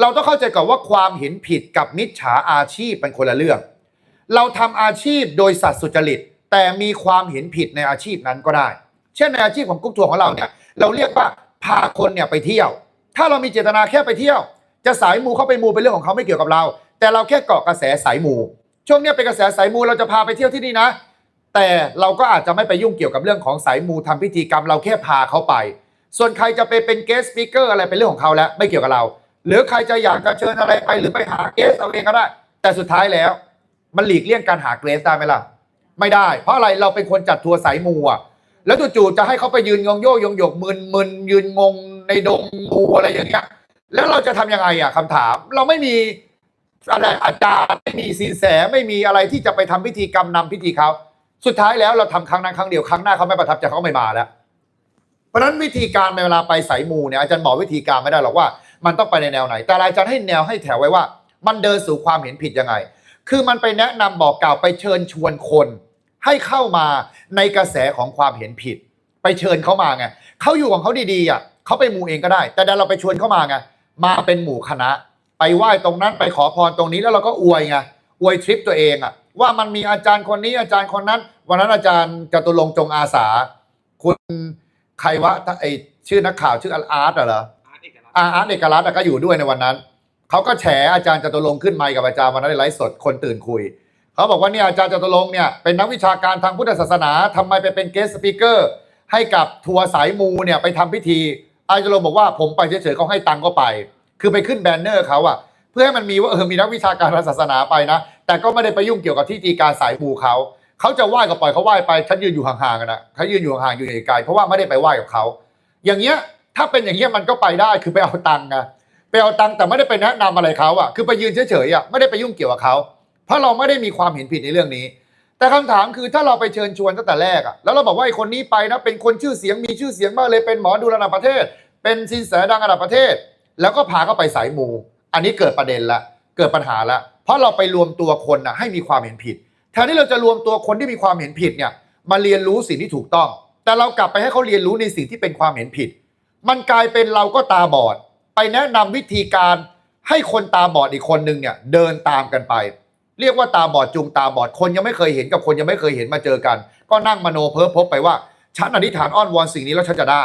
เราต้องเข้าใจก่อนว่าความเห็นผิดกับมิจฉาอาชีพเป็นคนละเรื่อง เราทำอาชีพโดยสัตว์สุจริต แต่มีความเห็นผิดในอาชีพนั้นก็ได้ เช่นในอาชีพของกรุ๊ปทัวร์ของเราเนี่ยเราเรียกว่าพาคนเนี่ยไปเที่ยว ถ้าเรามีเจตนาแค่ไปเที่ยว จะสายมูเข้าไปมูเป็นเรื่องของเขาไม่เกี่ยวกับเรา แต่เราแค่เกาะกระแสสายมูช่วงนี้เป็นกระแสสายมูเราจะพาไปเที่ยวที่นี่นะ แต่เราก็อาจจะไม่ไปยุ่งเกี่ยวกับเรื่องของสายมูทำพิธีกรรม เราแค่พาเขาไป ส่วนใครจะไปเป็นเกสต์สปิเกอร์อะไรเป็นเรื่องของเขาแล้วไม่เกี่ยวกับเรา หรือใครจะอยากจะเชิญอะไรไปหรือไปหาเกสเอาเองก็ได้ แต่สุดท้ายแล้ว มันหลีกเลี่ยงการหาเกรสได้ไหมล่ะ ไม่ได้ เพราะอะไรเราเป็นคนจัดทัวร์สายมูอะแล้วจู่ๆจะให้เขาไปยืนงงโยกยงหยกมึนมึนยืนงงในดงงูอะไรอย่างเงี้ยแล้วเราจะทำยังไงอะคำถาม เราไม่มีอะไรอาจารย์ไม่มีสินแสไม่มีอะไรที่จะไปทำพิธีกรรมนำพิธีเขาสุดท้ายแล้วเราทำครั้งนั้นครั้งเดียวครั้งหน้าเขาไม่ประทับใจเขาไม่มาแล้ว เพราะฉะนั้นวิธีการในเวลาไปสายมูเนี่ยอาจารย์บอกวิธีการไม่ได้หรอกว่า มันต้องไปในแนวไหน แต่อาจารย์ให้แนวให้แถวไว้ว่า มันเดินสู่ความเห็นผิดยังไง คือมันไปแนะนำบอกกล่าวไปเชิญชวนคน ให้เข้ามาในกระแสของความเห็นผิด ไปเชิญเขามาไงเขาอยู่ของเขาดีๆอะเขาไปหมู่เองก็ได้ แต่ดันเราไปชวนเขามาไงมาเป็นหมู่คณะ ไปไหว้ตรงนั้นไปขอพรตรงนี้แล้วเราก็อวยไงอวยทริปตัวเองอะว่ามันมีอาจารย์คนนี้อาจารย์คนนั้น วันนั้นอาจารย์จตุรงจงอาสา คุณใครวะไอชื่อนักข่าวชื่ออาร์ตเหรอ อาร์ตเอกลักษณ์อาอาร์ตเอกรัตน์อะก็อยู่ด้วยในวันนั้น เขาก็แฉอาจารย์จตุรงค์ขึ้นไมค์กับอาจารย์วันนั้นในไลฟ์สดคนตื่นคุย เขาบอกว่าเนี่ยอาจารย์จตุรงค์เนี่ยเป็นนักวิชาการทางพุทธศาสนาทำไมไปเป็นเกสต์สปิเกอร์ให้กับทัวร์สายมูเนี่ยไปทำพิธี อาจารย์จตุรงค์บอกว่าผมไปเฉยๆเขาให้ตังค์ก็ไป คือไปขึ้นแบนเนอร์เขาอะเพื่อให้มันมีว่าเออมีนักวิชาการทางศาสนาไปนะ แต่ก็ไม่ได้ไปยุ่งเกี่ยวกับที่ตีการสายมูเขาเขาจะไหว้ก็ปล่อยเขาไหว้ไปฉันยืนอยู่ห่างๆกันนะเขายืนอยู่ห่างๆอยู่ไกลเพราะว่าไม่ได้ไปไหว้กับเขาอย่างเงี้ย ถ้าเป็นอย่างเงี้ยมันก็ไปได้คือไปเอาตังค์ไงไปเอาตังค์แต่ไม่ได้ไปแนะนำอะไรเขาอะคือไปยืนเฉยๆอะไม่ได้ไปยุ่งเกี่ยวกับเขาเพราะเราไม่ได้มีความเห็นผิดในเรื่องนี้ แต่คำถามคือถ้าเราไปเชิญชวนตั้งแต่แรกอะแล้วเราบอกว่าไอ้คนนี้ไปนะเป็นคนชื่อเสียงมีชื่อเสียงมากเลยเป็นหมอดูระดับประเทศ เป็นสินแสดังระดับประเทศ แล้วก็พาเขาไปสายมู อันนี้เกิดประเด็นละเกิดปัญหาละเพราะเราไปรวมตัวคนนะให้มีความเห็นผิดแทนที่เราจะรวมตัวคนที่มีความเห็นผิดเนี่ยมาเรียนรู้สิ่งที่ถูกต้อง แต่เรากลับไปให้เขาเรียนรู้ในสิ่งที่เป็นความเห็นผิด มันกลายเป็นเราก็ตาบอด ไปแนะนำวิธีการให้คนตาบอดอีกคนนึงเนี่ย เดินตามกันไป เรียกว่าตาบอดจูงตาบอดคนยังไม่เคยเห็นกับคนยังไม่เคยเห็นมาเจอกัน ก็นั่งมโนเพ้อพบไปว่าฉันอธิษฐานอ้อนวอนสิ่งนี้แล้วฉันจะได้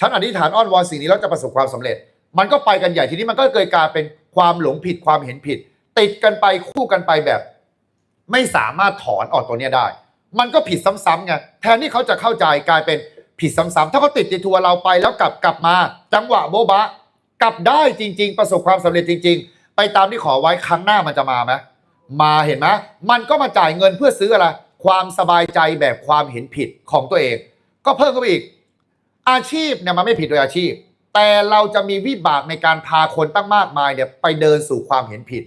ฉันอธิษฐานอ้อนวอนสิ่งนี้แล้วจะประสบความสำเร็จ มันก็ไปกันใหญ่ทีนี้มันก็เกิดกายเป็นความหลงผิดความเห็นผิด ติดกันไปคู่กันไปแบบ ไม่สามารถถอนออกตัวเนี้ยได้ มันก็ผิดซ้ำๆไงแทนที่เขาจะเข้าใจกลายเป็น ผิดซ้ำๆถ้าเขาติดในทัวร์เราไปแล้วกลับกลับมา จังหวะโบ๊บะ กลับได้จริง ๆ ประสบความสำเร็จจริง ๆ ไปตามที่ขอไว้ครั้งหน้ามันจะมาไหมมาเห็นไหมมันก็มาจ่ายเงินเพื่อซื้ออะไรความสบายใจแบบความเห็นผิดของตัวเอง ก็เพิ่มเข้าไปอีก อาชีพเนี่ยมันไม่ผิดโดยอาชีพ แต่เราจะมีวิบากในการพาคนตั้งมากมายเนี่ยไปเดินสู่ความเห็นผิด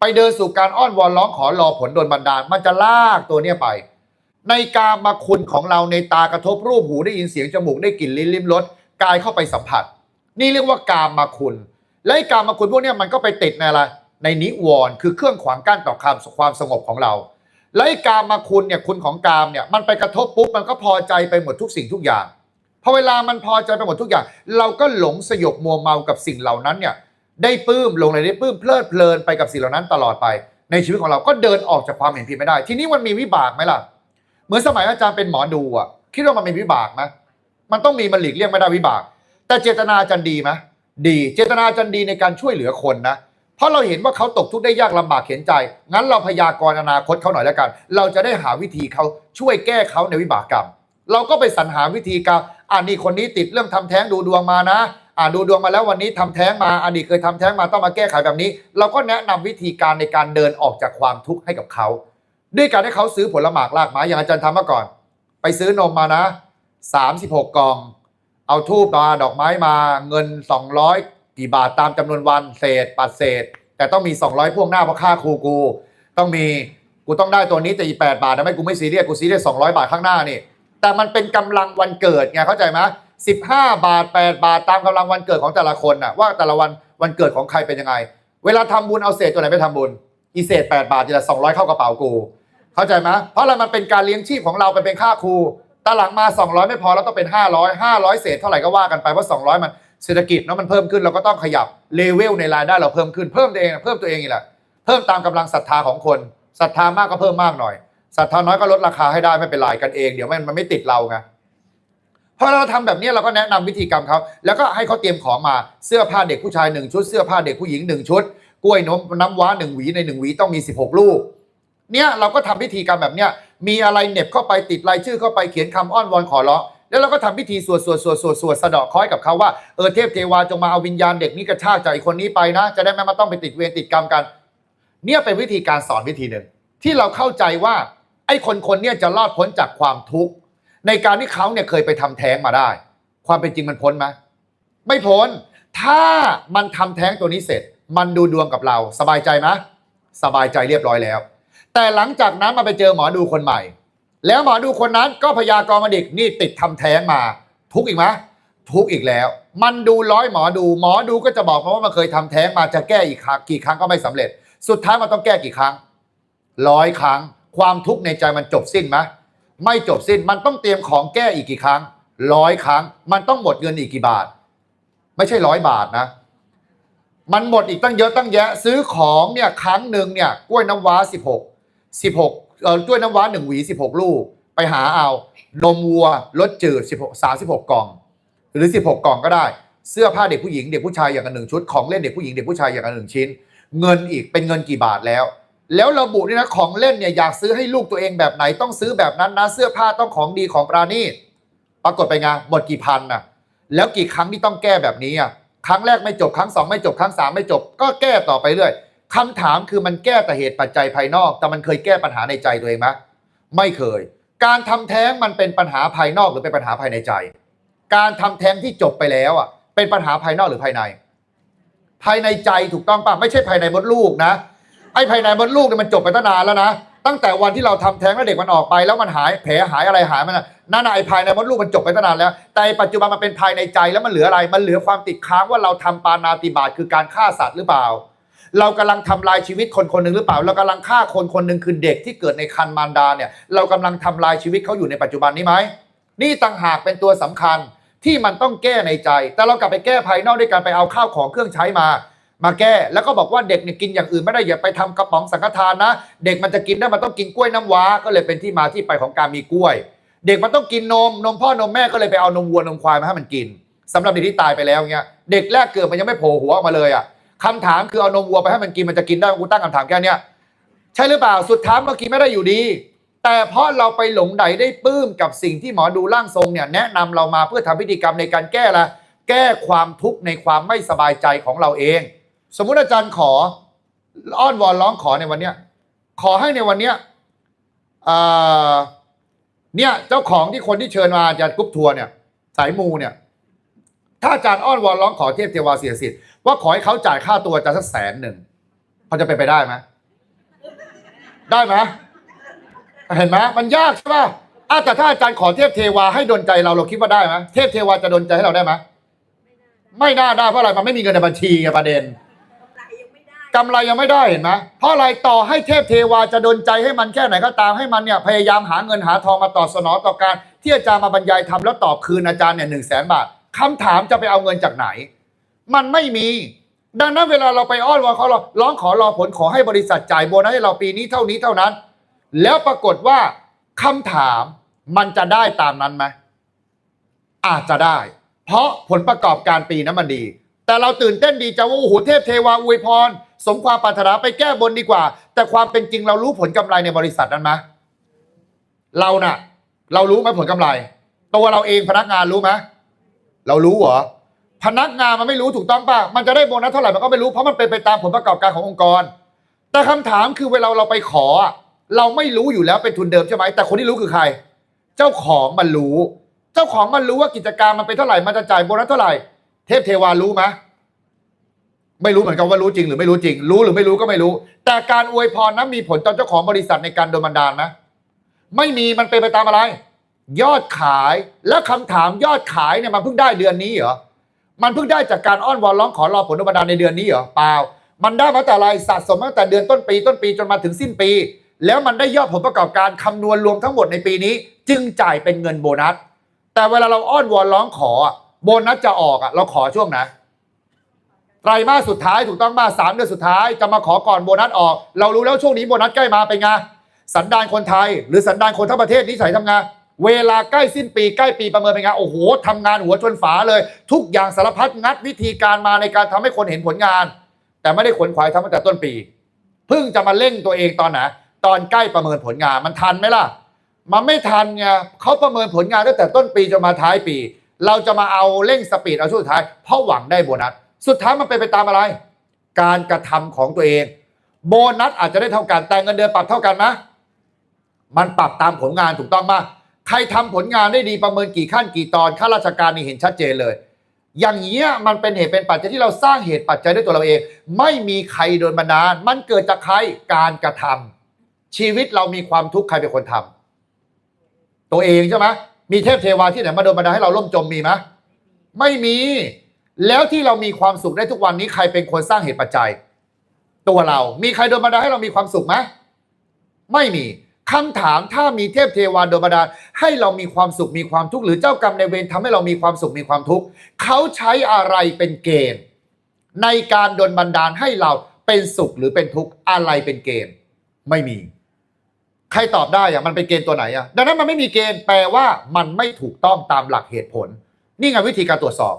ไปเดินสู่การอ้อนวอนร้องขอรอผลโดนบันดาลมันจะลากตัวเนี้ยไป ในกามาคุณของเราในตากระทบรูปหูได้ยินเสียงจมูกได้กลิ่นลิ้นลิ้มรสกายเข้าไปสัมผัส นี่เรียกว่ากามมาคุณ และกามมาคุณพวกนี้มันก็ไปติดในอะไรในนิวรณ์คือเครื่องขวางกั้นต่อความความสงบของเราและกามมาคุณเนี่ยคุณของกามเนี่ยมันไปกระทบปุ๊บมันก็พอใจไปหมดทุกสิ่งทุกอย่างพอเวลามันพอใจไปหมดทุกอย่าง เราก็หลงสยบมัวเมากับสิ่งเหล่านั้นเนี่ยได้ปลื้มลงในได้ปลื้มเพลิดเพลินไปกับสิ่งเหล่านั้นตลอดไป ในชีวิตของเราก็เดินออกจากความเห็นผิดไม่ได้ ทีนี้มันมีวิบากไหมล่ะ เหมือนสมัยอาจารย์เป็นหมอดูอะคิดว่ามันมีวิบากไหมมันต้องมีมันหลีกเลี่ยงไม่ได้วิบาก แต่เจตนาอาจารย์ดีไหมดีเจตนาอาจารย์ดีในการช่วยเหลือคนนะเพราะเราเห็นว่าเขาตกทุกข์ได้ยากลำบากเข็นใจ งั้นเราพยากรณ์อนาคตเขาหน่อยแล้วกัน เราจะได้หาวิธีเขาช่วยแก้เขาในวิบากกรรม เราก็ไปสรรหาวิธีการอ่านี่คนนี้ติดเรื่องทำแท้งดูดวงมานะ อ่าดูดวงมาแล้ววันนี้ทำแท้งมาอดีตเคยทำแท้งมาต้องมาแก้ไขแบบนี้ เราก็แนะนำวิธีการในการเดินออกจากความทุกข์ให้กับเขา ด้วยการให้เขาซื้อผลหมากลากไม้อย่างอาจารย์ทำมาก่อน ไปซื้อนมมานะ 36 กล่อง เอาทูบมาดอกไม้มาเงิน 200 กี่บาทตามจำนวนวันเศษ ปัดเศษ แต่ต้องมี 200 พ่วงหน้าเพราะค่าครูกู ต้องมีกูต้องได้ตัวนี้แต่อีก8บาทนะไม่กูไม่ซีเรียสกูซีเรียส200บาทข้างหน้านี่ แต่มันเป็นกำลังวันเกิดไงเข้าใจไหม15บห้าบาท8บาทตามกำลังวันเกิดของแต่ละคนน่ะว่าแต่ละวันวันเกิดของใครเป็นยังไง เวลาทำบุญเอาเศษตัวไหนไปทำบุญอีเศษ8บาททีละ200เข้ากระเป๋ากู เข้าใจไหมเพราะอะไรมันเป็นการเลี้ยงชีพของเราเป็นเป็นค่าครูตาหลังมา 200 ไม่พอแล้วต้องเป็น 500 500 เศษเท่าไหร่ก็ว่ากันไปเพราะ200 มันเศรษฐกิจเนาะมันเพิ่มขึ้นเราก็ต้องขยับเลเวลในรายได้เราเพิ่มขึ้นเพิ่มตัวเองเพิ่มตัวเองอีกแหละเพิ่มตามกำลังศรัทธาของคนศรัทธามากก็เพิ่มมากหน่อยศรัทธาน้อยก็ลดราคาให้ได้ไม่เป็นไรกันเองเดี๋ยวมันมันไม่ติดเราไงพอเราทำแบบนี้เราก็แนะนำวิธีกรรมเขาแล้วก็ให้เขาเตรียมของมาเสื้อผ้าเด็กผู้ชายหนึ่งชุด เสื้อผ้าเด็กผู้หญิงหนึ่งชุด กล้วยนมน้ำว้าหนึ่งหวีในหนึ่งหวีต้องมี 16 ลูก เนี่ยเราก็ทำพิธีกรรมแบบเนี้ยมีอะไรเน็บเข้าไปติดรายชื่อเข้าไปเขียนคำอ้อนวอนขอร้องแล้วเราก็ทำพิธีสวดสวดสวดสวดสวดสะเดาะคราะห์ให้กับเขาว่าเออเทพเทวาจงมาเอาวิญญาณเด็กนี้กระชากจากคนนี้ไปนะ จะได้ไม่มาต้องไปติดเวรติดกรรมกัน เนี่ยเป็นวิธีการสอนวิธีหนึ่งที่เราเข้าใจว่าไอ้คนคนเนี้จะรอดพ้นจากความทุกข์ในการที่เขาเนี่ยเคยไปทำแท้งมาได้ ความเป็นจริงมันพ้นไหมไม่พ้น ถ้ามันทำแท้งตัวนี้เสร็จ มันดูดวงกับเรา สบายใจไหมสบายใจเรียบร้อยแล้ว แต่หลังจากนั้นมาไปเจอหมอดูคนใหม่ แล้วหมอดูคนนั้นก็พยากรณ์มาเด็กนี่ติดทำแท้งมา ทุกอีกไหมทุกอีกแล้ว มันดูร้อยหมอดู หมอดูก็จะบอกมาว่ามันเคยทำแท้งมาจะแก้อีกครั้งกี่ครั้งก็ไม่สำเร็จ สุดท้ายมันต้องแก้กี่ครั้งร้อยครั้ง ความทุกข์ในใจมันจบสิ้นไหมไม่จบสิ้นมันต้องเตรียมของแก้อีกกี่ครั้งร้อยครั้ง มันต้องหมดเงินอีกกี่บาท ไม่ใช่ร้อยบาทนะ มันหมดอีกตั้งเยอะตั้งแยะ ซื้อของเนี่ยครั้งหนึ่งเนี่ยกล้วยน้ำว้า 16 16เอ่อกล้วยน้ำว้าหนึ่งหวี16ลูก ไปหาเอานมวัวรสจืด16 36กล่อง หรือ16กล่องก็ได้ เสื้อผ้าเด็กผู้หญิงเด็กผู้ชายอย่างละหนึ่งชุดของเล่นเด็กผู้หญิงเด็กผู้ชายอย่างละหนึ่งชิ้น เงินอีกเป็นเงินกี่บาทแล้ว แล้วระบุด้วยนะของเล่นเนี่ยอยากซื้อให้ลูกตัวเองแบบไหนต้องซื้อแบบนั้นนะเสื้อผ้าต้องของดีของปราณีตปรากฏไปไงหมดกี่พันน่ะ แล้วกี่ครั้งที่ต้องแก้แบบนี้อะครั้งแรกไม่จบครั้งสองไม่จบครั้งสามไม่จบ ก็แก้ต่อไปเรื่อย คำถามคือมันแก้แต่เหตุปัจจัยภายนอก แต่มันเคยแก้ปัญหาในใจตัวเองไหมไม่เคย การทำแท้งมันเป็นปัญหาภายนอกหรือเป็นปัญหาภายในใจ การทำแท้งที่จบไปแล้วอะ เป็นปัญหาภายนอกหรือภายใน ภายในใจถูกต้องป่ะไม่ใช่ภายในมดลูกนะไอ้ภายในมดลูกเนี่ยมันจบไปตั้งนานแล้วนะตั้งแต่วันที่เราทำแท้งแล้วเด็กมันออกไป แล้วมันหายแผลหายอะไรหายมันน่ะนั่นน่ะไอ้ภายในมดลูกมันจบไปตั้งนานแล้ว แต่ปัจจุบันมันเป็นภายในใจแล้วมันเหลืออะไร มันเหลือความติดค้างว่าเราทำปานาติบาตคือการฆ่าสัตว์หรือเปล่า เรากำลังทำลายชีวิตคนคนหนึ่งหรือเปล่า เรากำลังฆ่าคนคนหนึ่งคือเด็กที่เกิดในคันมารดาเนี่ย เรากำลังทำลายชีวิตเขาอยู่ในปัจจุบันนี้ไหม นี่ต่างหากเป็นตัวสำคัญที่มันต้องแก้ในใจ แต่เรากลับไปแก้ภายนอกด้วยการไปเอาข้าวของเครื่องใช้มา มาแก้ แล้วก็บอกว่าเด็กเนี่ยกินอย่างอื่นไม่ได้อย่าไปทำกระป๋องสังฆทานนะ เด็กมันจะกินได้มันต้องกินกล้วยน้ำว้า ก็เลยเป็นที่มาที่ไปของการมีกล้วย เด็กมันต้องกินนม นมพ่อนมแม่ก็เลยไปเอานมวัวนมควายมาให้มันกินสำหรับเด็กที่ตายไปแล้วเงี้ยเด็กแรกเกิดมันยังไม่โผล่หัวออกมาเลยอะ คำถามคือเอานมวัวไปให้มันกินมันจะกินได้กูตั้งคำถามแค่เนี้ยใช่หรือเปล่าสุดท้ายมันกินไม่ได้อยู่ดี แต่เพราะเราไปหลงใดได้ปลื้มกับสิ่งที่หมอดูร่างทรงเนี่ยแนะนำเรามาเพื่อทำพิธีกรรมในการแก้ละแก้ความทุกข์ในความไม่สบายใจของเราเอง สมมุติอาจารย์ขออ้อนวอนร้องขอในวันเนี้ยขอให้ในวันเนี้ยเนี่ยเจ้าของที่คนที่เชิญมาอาจารย์กรุ๊ปทัวร์เนี่ยสายมูเนี่ยถ้าอาจารย์อ้อนวอนร้องขอเทพเทวาเสียสิทธิ์ ว่าขอให้เขาจ่ายค่าตัวอาจารย์สักแสนหนึ่งพอจะเป็นไปได้ไหมได้ไหมเห็นไหมมันยากใช่ป่ะอะแต่ถ้าอาจารย์ขอเทพเทวาให้ดลใจเราเราคิดว่าได้ไหมเทพเทวาจะดลใจให้เราได้ไหมไม่น่าได้เพราะอะไรมันไม่มีเงินในบัญชีไงประเด็นกำไรยังไม่ได้เห็นไหมเพราะอะไรต่อให้เทพเทวาจะดนใจให้มันแค่ไหนก็ตามให้มันเนี่ยพยายามหาเงินหาทองมาตอบสนองต่อการ ที่อาจารย์มาบรรยายทำแล้วตอบคืนอาจารย์เนี่ยหนึ่งแสนบาทคำถามจะไปเอาเงินจากไหน มันไม่มี ดังนั้นเวลาเราไปอ้อนวอนเขาเราร้องขอรอผลขอให้บริษัทจ่ายโบนัสให้เราปีนี้เท่านี้เท่านั้น แล้วปรากฏว่าคำถามมันจะได้ตามนั้นไหมอาจจะได้ เพราะผลประกอบการปีนั้นมันดี แต่เราตื่นเต้นดีจะว่าโอ้โหเทพเทวาอวยพร สมความปรารถนาไปแก้บนดีกว่า แต่ความเป็นจริงเรารู้ผลกำไรในบริษัทนั้นไหมเราน่ะ เรารู้ไหมผลกำไร ตัวเราเองพนักงานรู้ไหมเรารู้เหรอ พนักงานมันไม่รู้ถูกต้องป่ะมันจะได้โบนัสเท่าไหร่มันก็ไม่รู้เพราะมันเป็นไปตามผลประกอบการขององค์กร แต่คำถามคือเวลาเราไปขอ เราไม่รู้อยู่แล้วเป็นทุนเดิมใช่ไหมแต่คนที่รู้คือใคร เจ้าของมันรู้ เจ้าของมันรู้ว่ากิจการมันเป็นเท่าไหร่มันจะจ่ายโบนัสเท่าไหร่ เทพเทวารู้ไหมไม่รู้เหมือนกันว่ารู้จริงหรือไม่รู้จริง รู้หรือไม่รู้ก็ไม่รู้ แต่การอวยพรนั้นมีผลต่อเจ้าของบริษัทในการโดนบันดาลไหมไม่มีมันเป็นไปตามอะไร ยอดขายแล้วคำถามยอดขายเนี่ยมันเพิ่งได้เดือนนี้เหรอ มันเพิ่งได้จากการอ้อนวอนร้องขอรอผลโนบันดาลในเดือนนี้เหรอเปล่า มันได้มาแต่อะไรสะสมมาตั้งแต่เดือนต้นปีต้นปีจนมาถึงสิ้นปี แล้วมันได้ยอดผลประกอบการคำนวณรวมทั้งหมดในปีนี้ จึงจ่ายเป็นเงินโบนัส แต่เวลาเราอ้อนวอนร้องขอโบนัสจะออกอะเราขอช่วงไหนไตรมาสสุดท้ายถูกต้องมาสามเดือนสุดท้ายจะมาขอก่อนโบนัสออก เรารู้แล้วช่วงนี้โบนัสใกล้มาเป็นไงสันดานคนไทย หรือสันดานคนทั้งประเทศนิสัยทำงาน เวลาใกล้สิ้นปีใกล้ปีประเมินเป็นไงโอ้โหทำงานหัวชนฝาเลย ทุกอย่างสารพัดงัดวิธีการมาในการทำให้คนเห็นผลงาน แต่ไม่ได้ขวนขวายทำตั้งแต่ต้นปีเพิ่งจะมาเร่งตัวเองตอนไหนตอนใกล้ประเมินผลงานมันทันไหมล่ะ มันไม่ทันไงเขาประเมินผลงานตั้งแต่ต้นปีจนมาท้ายปี เราจะมาเอาเร่งสปีดเอาช่วงสุดท้ายเพราะหวังได้โบนัสสุดท้ายมันเป็นไปตามอะไร การกระทำของตัวเอง โบนัสอาจจะได้เท่ากันแต่เงินเดือนปรับเท่ากันไหมมันปรับตามผลงานถูกต้องมาก ใครทำผลงานได้ดีประเมินกี่ขั้นกี่ตอนข้าราชการนี่เห็นชัดเจนเลย อย่างเงี้ยมันเป็นเหตุเป็นปัจจัยที่เราสร้างเหตุปัจจัยด้วยตัวเราเอง ไม่มีใครโดนบันดาลมันเกิดจากใครการกระทำชีวิตเรามีความทุกข์ใครเป็นคนทำตัวเองใช่ไหมมีเทพเทวาที่ไหนมาโดนบันดาลให้เราล่มจมมีไหมไม่มี แล้วที่เรามีความสุขได้ทุกวันนี้ใครเป็นคนสร้างเหตุปัจจัย ตัวเรา มีใครโดนบันดาลให้เรามีความสุขไหมไม่มี คำถามถ้ามีเทพเทวาโดนบันดาลให้เรามีความสุขมีความทุกข์หรือเจ้ากรรมในเวรทำให้เรามีความสุขมีความทุกข์เขาใช้อะไรเป็นเกณฑ์ ในการโดนบันดาลให้เราเป็นสุขหรือเป็นทุกข์อะไรเป็นเกณฑ์ ไม่มี ใครตอบได้อะมันเป็นเกณฑ์ตัวไหนอะดังนั้นมันไม่มีเกณฑ์แปลว่ามันไม่ถูกต้องตามหลักเหตุผล นี่ไงวิธีการตรวจสอบ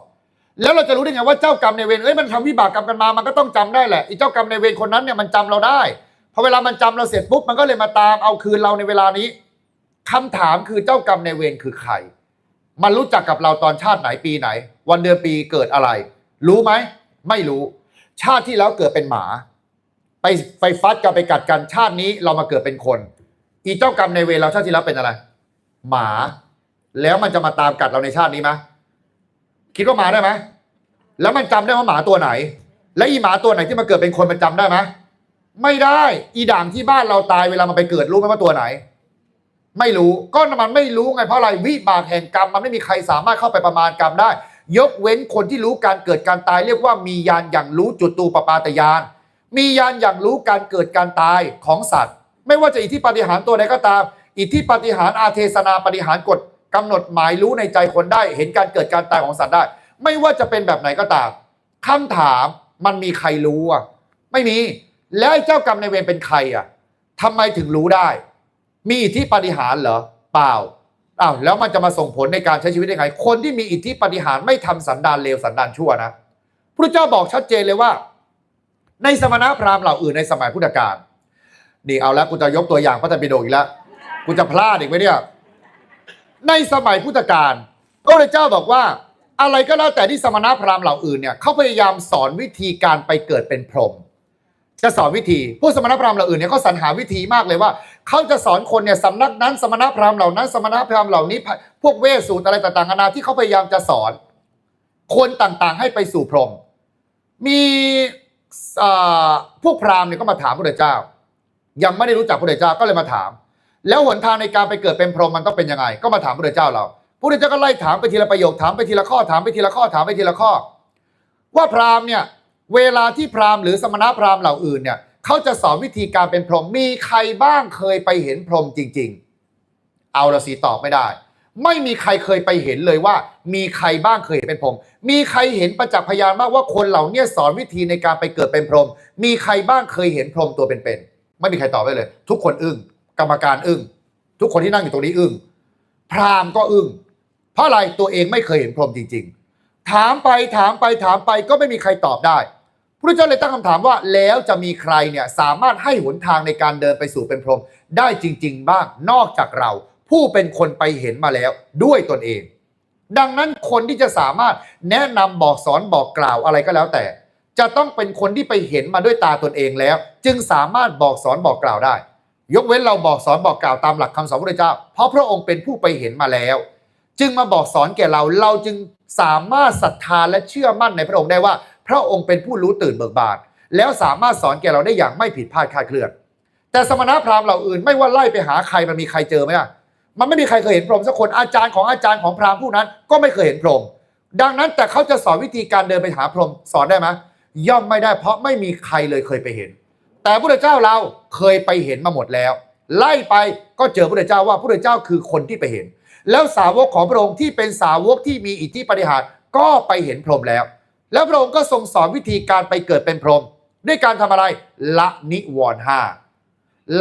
แล้วเราจะรู้ได้ไงว่าเจ้ากรรมในเวรเอ้ยมันทำวิบากกรรมกันมา มันก็ต้องจำได้แหละไอ้เจ้ากรรมในเวรคนนั้นเนี่ยมันจำเราได้ พอเวลามันจำเราเสร็จปุ๊บมันก็เลยมาตามเอาคืนเราในเวลานี้คำถามคือเจ้ากรรมในเวรคือใคร มันรู้จักกับเราตอนชาติไหนปีไหน วันเดือนปีเกิดอะไร รู้ไหม ไม่รู้ ชาติที่แล้วเกิดเป็นหมา ไปไปฟัดกันไปกัดกันชาตินี้เรามาเกิดเป็นคน อีเจ้ากรรมในเวรเราชาติที่แล้วเป็นอะไร หมา แล้วมันจะมาตามกัดเราในชาตินี้ไหมคิดว่าหมาได้ไหมแล้วมันจำได้ว่าหมาตัวไหน และอีหมาตัวไหนที่มาเกิดเป็นคนมันจำได้ไหม ไม่ได้ อีด่างที่บ้านเราตายเวลามันไปเกิดรู้ไหมว่าตัวไหน ไม่รู้ก็มันไม่รู้ไงเพราะอะไรวิบากแห่งกรรมมันไม่มีใครสามารถเข้าไปประมาณกรรมได้ ยกเว้นคนที่รู้การเกิดการตายเรียกว่ามียานอย่างรู้จุดตูปปาตยาน มียานอย่างรู้การเกิดการตายของสัตว์ ไม่ว่าจะอิทธิปฏิหารตัวใดก็ตาม อิทธิปฏิหารอาเทศนาปฏิหารกฎกำหนดหมายรู้ในใจคนได้ เห็นการเกิดการตายของสัตว์ได้ ไม่ว่าจะเป็นแบบไหนก็ตามคำถามมันมีใครรู้อะไม่มี แล้วไอ้เจ้ากรรมในเวรเป็นใครอะทำไมถึงรู้ได้ มีอิทธิปาฏิหารย์เหรอเปล่าอ้าวแล้วมันจะมาส่งผลในการใช้ชีวิตได้ไง คนที่มีอิทธิปาฏิหารย์ไม่ทำสันดานเลวสันดานชั่วนะพระเจ้าบอกชัดเจนเลยว่า ในสมณพราหมณ์เหล่าอื่นในสมัยพุทธกาลนี่เอาแล้วกูจะยกตัวอย่างพระธรรมปิฎกอีกแล้วกูจะพลาดอีกไหมเนี่ยในสมัยพุทธกาลพระเจ้าบอกว่า อะไรก็แล้วแต่ที่สมณพราหมณ์เหล่าอื่นเนี่ยเขาพยายามสอนวิธีการไปเกิดเป็นพรหม จะสอนวิธีผู้สมณพราหมณ์เหล่าอื่นเนี่ยเขาสรรหาวิธีมากเลยว่าเขาจะสอนคนเนี่ยสำนักนั้นสมณพราหมณ์เหล่านั้น สมณพราหมณ์เหล่านี้ พวกเวสสูตรอะไรต่างๆนานาที่เขาพยายามจะสอน คนต่างๆให้ไปสู่พรหมมีพวกพราหมณ์เนี่ยก็มาถามพระเจ้า ยังไม่ได้รู้จักพระเจ้าก็เลยมาถาม แล้วหนทางในการไปเกิดเป็นพรหมมันต้องเป็นยังไง ก็มาถามพระเจ้าเราพระเจ้าก็ไล่ถามไปทีละประโยคถามไปทีละข้อถามไปทีละข้อถามไปทีละข้อ ว่าพราหมณ์เนี่ย เวลาที่พราหมณ์หรือสมณพราหมณ์เหล่าอื่นเนี่ยเขาจะสอนวิธีการเป็นพรหมมีใครบ้างเคยไปเห็นพรหมจริง ๆ เอาละสีตอบไม่ได้ ไม่มีใครเคยไปเห็นเลยว่า มีใครบ้างเคยเห็นเป็นพรหมมีใครเห็นประจักษ์พยานบ้างว่าคนเหล่านี้สอนวิธีในการไปเกิดเป็นพรหมมีใครบ้างเคยเห็นพรหมตัวเป็นๆไม่มีใครตอบได้เลย ทุกคนอึ้งกรรมการอึ้งทุกคนที่นั่งอยู่ตรงนี้อึ้งพราหมณ์ก็อึ้งเพราะอะไรตัวเองไม่เคยเห็นพรหมจริง ๆ ถามไปถามไปถามไปก็ไม่มีใครตอบได้ พระเจ้าเลยตั้งคำถามว่าแล้วจะมีใครเนี่ยสามารถให้หนทางในการเดินไปสู่เป็นพรหมได้จริง ๆ บ้างนอกจากเรา ผู้เป็นคนไปเห็นมาแล้วด้วยตนเอง ดังนั้นคนที่จะสามารถแนะนำบอกสอนบอกกล่าวอะไรก็แล้วแต่ จะต้องเป็นคนที่ไปเห็นมาด้วยตาตนเองแล้ว จึงสามารถบอกสอนบอกกล่าวได้ ยกเว้นเราบอกสอนบอกกล่าวตามหลักคำสอนพระเจ้า เพราะพระองค์เป็นผู้ไปเห็นมาแล้ว จึงมาบอกสอนแก่เราเราจึงสามารถศรัทธาและเชื่อมั่นในพระองค์ได้ว่า พระองค์เป็นผู้รู้ตื่นเบิกบานแล้วสามารถสอนแก่เราได้อย่างไม่ผิดพลาดคาดเคลื่อน แต่สมณพราหมณ์เหล่าอื่นไม่ว่าไล่ไปหาใครมันมีใครเจอไหมอะมันไม่มีใครเคยเห็นพรหมสักคนอาจารย์ของอาจารย์ของพราหมณ์ผู้นั้น ก็ไม่เคยเห็นพรหมดังนั้นแต่เขาจะสอนวิธีการเดินไปหาพรหมสอนได้ไหมย่อมไม่ได้เพราะไม่มีใครเลยเคยไปเห็น แต่พระเจ้าเราเคยไปเห็นมาหมดแล้ว ไล่ไปก็เจอพระเจ้าว่าพระเจ้าคือคนที่ไปเห็น แล้วสาวกของพระองค์ที่เป็นสาวกที่มีอิทธิปฏิหารก็ไปเห็นพรหมแล้ว แล้วพระองค์ก็ทรงสอนวิธีการไปเกิดเป็นพรหมด้วยการทำอะไรละนิวรณ์ห้า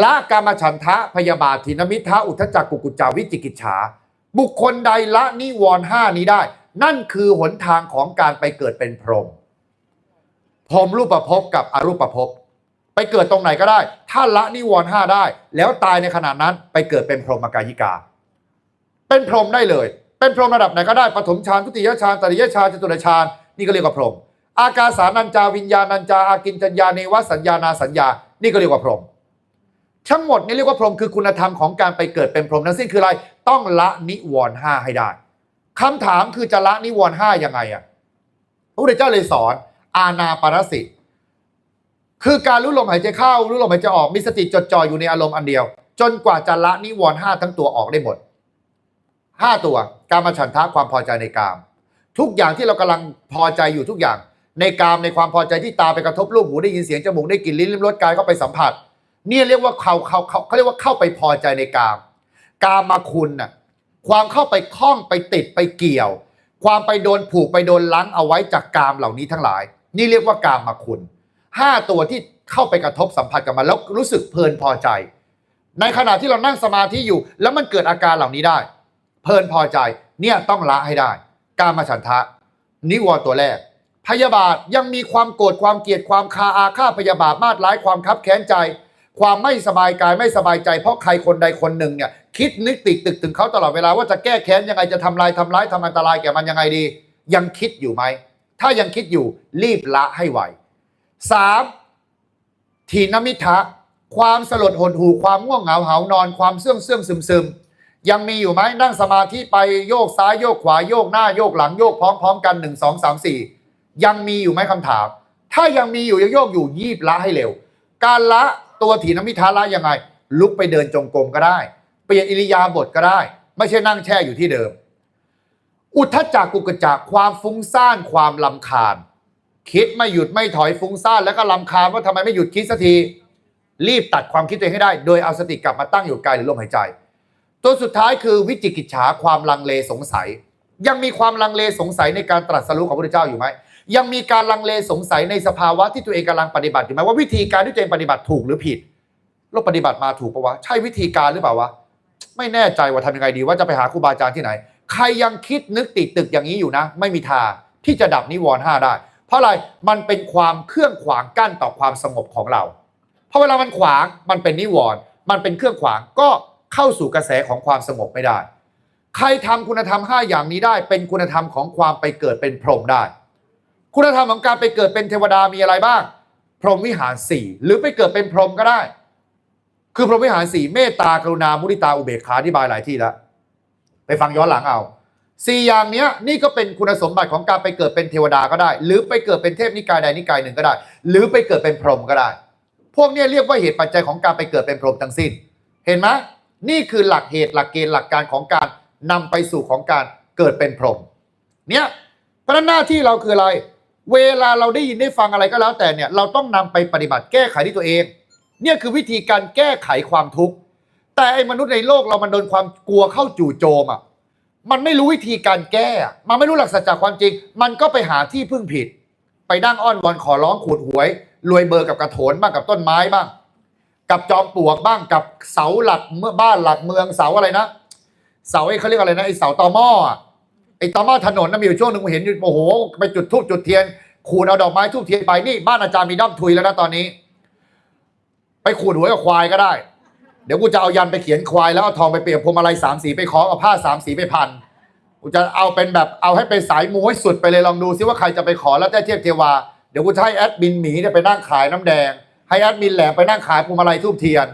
ละกามฉันทะพยาบาทินมิทะอุทจักกุกุจาวิจิกิจฉา บุคคลใดละนิวรณ์ห้านี้ได้ นั่นคือหนทางของการไปเกิดเป็นพรหมพรหมรูปประพบกับอรูปประพบไปเกิดตรงไหนก็ได้ ถ้าละนิวรณ์ห้าได้ แล้วตายในขณะนั้นไปเกิดเป็นพรหมกายิกา เป็นพรหมได้เลย เป็นพรหมระดับไหนก็ได้ปฐมฌานทุติยฌานตติยฌานจตุตฌาน นี่ก็เรียกว่าพรหมอากาสานัญจาวิญญาณัญจาอากินจัญญาเนวสัญญานาสัญญา นี่ก็เรียกว่าพรหมทั้งหมดนี่เรียกว่าพรหมคือคุณธรรมของการไปเกิดเป็นพรหมทั้งสิ้นคืออะไร ต้องละนิวรณ์ห้าให้ได้คำถามคือจะละนิวรณ์ห้ายังไงอะพระพุทธเจ้าเลยสอน อาณาปารสิคือการรู้ลมหายใจเข้ารู้ลมหายใจออกมีสติจดจ่ออยู่ในอารมณ์อันเดียว จนกว่าจะละนิวรณ์ห้าทั้งตัวออกได้หมดห้าตัว การมาฉันทะความพอใจในกาม ทุกอย่างที่เรากำลังพอใจอยู่ทุกอย่าง ในกามในความพอใจที่ตาไปกระทบรูปหูได้ยินเสียงจมูกได้กลิ่นลิ้นลิ้มรสกายเข้าไปสัมผัส เนี่ยเรียกว่าเขาเขาเขาเขาเรียกว่าเข้าไปพอใจในกาม กามมาคุณน่ะความเข้าไปคล้องไปติดไปเกี่ยว ความไปโดนผูกไปโดนลังเอาไว้จากกามเหล่านี้ทั้งหลาย นี่เรียกว่ากามมาคุณห้าตัวที่เข้าไปกระทบสัมผัสกับมันแล้วรู้สึกเพลินพอใจ ในขณะที่เรานั่งสมาธิอยู่ แล้วมันเกิดอาการเหล่านี้ได้ เพลินพอใจเนี่ยต้องละให้ได้ การมาฉันทะ นิวรณ์ตัวแรก พยาบาทยังมีความโกรธความเกลียดความคาอาฆาตพยาบาทมาดร้ายความคับแค้นใจ ความไม่สบายกายไม่สบายใจ เพราะใครคนใดคนหนึ่งเนี่ยคิดนึกติดตึกถึงเขาตลอดเวลาว่าจะแก้แค้นยังไงจะทำลายทำร้ายทำอันตรายแก่มันยังไงดี ยังคิดอยู่ไหมถ้ายังคิดอยู่รีบละให้ไวสามทีนมิทะ ความสลดหดหู่ความง่วงเหงาเหานอนความเสื่องเสื่องซึมซึม ยังมีอยู่ไหมนั่งสมาธิไปโยกซ้ายโยกขวาโยกหน้าโยกหลังโยกพร้อมๆกันหนึ่งสองสามสี่ยังมีอยู่ไหมคำถาม ถ้ายังมีอยู่ยังโยกอยู่ยีบละให้เร็ว การละตัวถีนมิทาละยังไง ลุกไปเดินจงกรมก็ได้ เปลี่ยนอิริยาบถก็ได้ ไม่ใช่นั่งแช่อยู่ที่เดิม อุทธจักกุกจักความฟุ้งซ่านความลำคาญ คิดไม่หยุดไม่ถอยฟุ้งซ่านแล้วก็ลำคาญว่าทำไมไม่หยุดคิดสักทีรีบตัดความคิดตัวเองให้ได้ โดยเอาสติกลับมาตั้งอยู่กายหรือลมหายใจ ตัวสุดท้ายคือวิจิกิจฉาความลังเลสงสัย ยังมีความลังเลสงสัยในการตรัสรู้ของพระพุทธเจ้าอยู่ไหมยังมีการลังเลสงสัยในสภาวะที่ตัวเองกำลังปฏิบัติอยู่ไหมว่าวิธีการที่ตัวเองปฏิบัติถูกหรือผิดเราปฏิบัติมาถูกปะวะใช่วิธีการหรือเปล่าวะไม่แน่ใจว่าทำยังไงดีว่าจะไปหาครูบาอาจารย์ที่ไหน ใครยังคิดนึกติดตึกอย่างนี้อยู่นะ ไม่มีทางที่จะดับนิวรณ์ห้าได้ เพราะอะไรมันเป็นความเครื่องขวางกั้นต่อความสงบของเรา เพราะเวลามันขวางมันเป็นนิวรณ์มันเป็นเครื่องขวางก็ เข้าสู่กระแสของความสงบไม่ได้ ใครทำคุณธรรมห้าอย่างนี้ได้ เป็นคุณธรรมของความไปเกิดเป็นพรหมได้ คุณธรรมของการไปเกิดเป็นเทวดามีอะไรบ้าง พรหมวิหารสี่หรือไปเกิดเป็นพรหมก็ได้ คือพรหมวิหารสี่เมตตากรุณามุทิตาอุเบกขาที่บายหลายที่แล้วไปฟังย้อนหลังเอาสี่อย่างนี้นี่ก็เป็นคุณสมบัติของการไปเกิดเป็นเทวดาก็ได้ หรือไปเกิดเป็นเทพนิกายใดนิกายหนึ่งก็ได้ หรือไปเกิดเป็นพรหมก็ได้ พวกนี้เรียกว่าเหตุปัจจัยของการไปเกิดเป็นพรหมทั้งสิ้น เห็นไหม นี่คือหลักเหตุหลักเกณฑ์หลักการของการนำไปสู่ของการเกิดเป็นพรหมเนี่ยเพราะนั้นหน้าที่เราคืออะไร เวลาเราได้ยินได้ฟังอะไรก็แล้วแต่เนี่ยเราต้องนำไปปฏิบัติแก้ไขที่ตัวเอง เนี่ยคือวิธีการแก้ไขความทุกข์แต่ไอ้มนุษย์ในโลกเรามันโดนความกลัวเข้าจู่โจมอะมันไม่รู้วิธีการแก้ มันไม่รู้หลักสัจจความจริง มันก็ไปหาที่พึ่งผิด ไปนั่งอ้อนวอนขอร้องขูดหวย รวยเบอร์กับกระโถนบ้างกับต้นไม้บ้าง กับจอมปลวกบ้างกับเสาหลักเมื่อบ้านหลักเมืองเสาอะไรนะเสาไอ้เขาเรียกอะไรนะไอ้เสาตอหม้ออไอ้ตอหม้อถนนน่ะมีอยู่ช่วงหนึ่งผมเห็นอยู่โอ้โหไปจุดทูบจุดเทียนขูดเอาดอกไม้ทูบเทียนไปนี่บ้านอาจารย์มีด้อมทุยแล้วนะตอนนี้ ไปขูดหัวกับควายก็ได้ เดี๋ยวกูจะเอายันไปเขียนควายแล้วเอาทองไปเปรียบพวงมาลัยสามสีไปคล้องเอาผ้าสามสีไปพันกูจะเอาเป็นแบบเอาให้เป็นสายมูให้สุดไปเลยลองดูซิว่าใครจะไปขอแล้วได้เทียบเทวาเดี๋ยวกูจะให้แอดมินหมีเนี่ยไปนั่งขายน้ำแดง ให้แอดมินแหลมไปนั่งขายพวงมาลัยทูบเทียน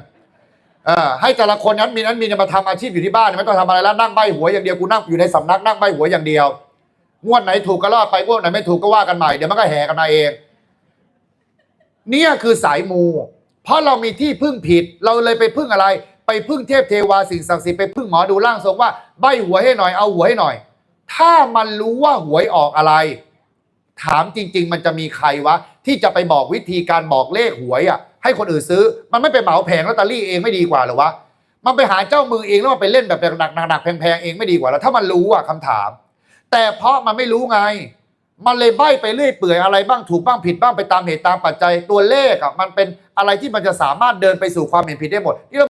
เออให้แต่ละคนนั้นมีนั้นมีเนี่ยมาทำอาชีพอยู่ที่บ้านไม่ต้องทำอะไรแล้วนั่งใบหัวยอย่างเดียวกูนั่งอยู่ในสำนักนั่งใบหัวยอย่างเดียวงวดไหนถูกก็รอดไปงวดไหนไม่ถูกก็ว่ากันใหม่เดี๋ยวมันก็แห่กันมาเอง เนี่ยคือสายมู เพราะเรามีที่พึ่งผิด เราเลยไปพึ่งอะไร ไปพึ่งเทพเทวาสิ่งศักดิ์สิทธิ์ไปพึ่งหมอดูร่างทรงว่าใบหัวยให้หน่อยเอาหัวยให้หน่อย ถ้ามันรู้ว่าหวยออกอะไร ถามจริง ๆ มันจะมีใครวะ ที่จะไปบอกวิธีการบอกเลขหวยอะให้คนอื่นซื้อ มันไม่ไปเหมาแผงลอตเตอรี่เองไม่ดีกว่าหรอวะมันไปหาเจ้ามือเองแล้วมันไปเล่นแบบหนักหนักแพงๆเองไม่ดีกว่าแล้วถ้ามันรู้อะคำถาม แต่เพราะมันไม่รู้ไง มันเลยใบ้ไปเรื่อยเปื่อยอะไรบ้างถูกบ้างผิดบ้างไปตามเหตุตามปัจจัยตัวเลขอะมันเป็นอะไรที่มันจะสามารถเดินไปสู่ความเห็นผิดได้หมดนี่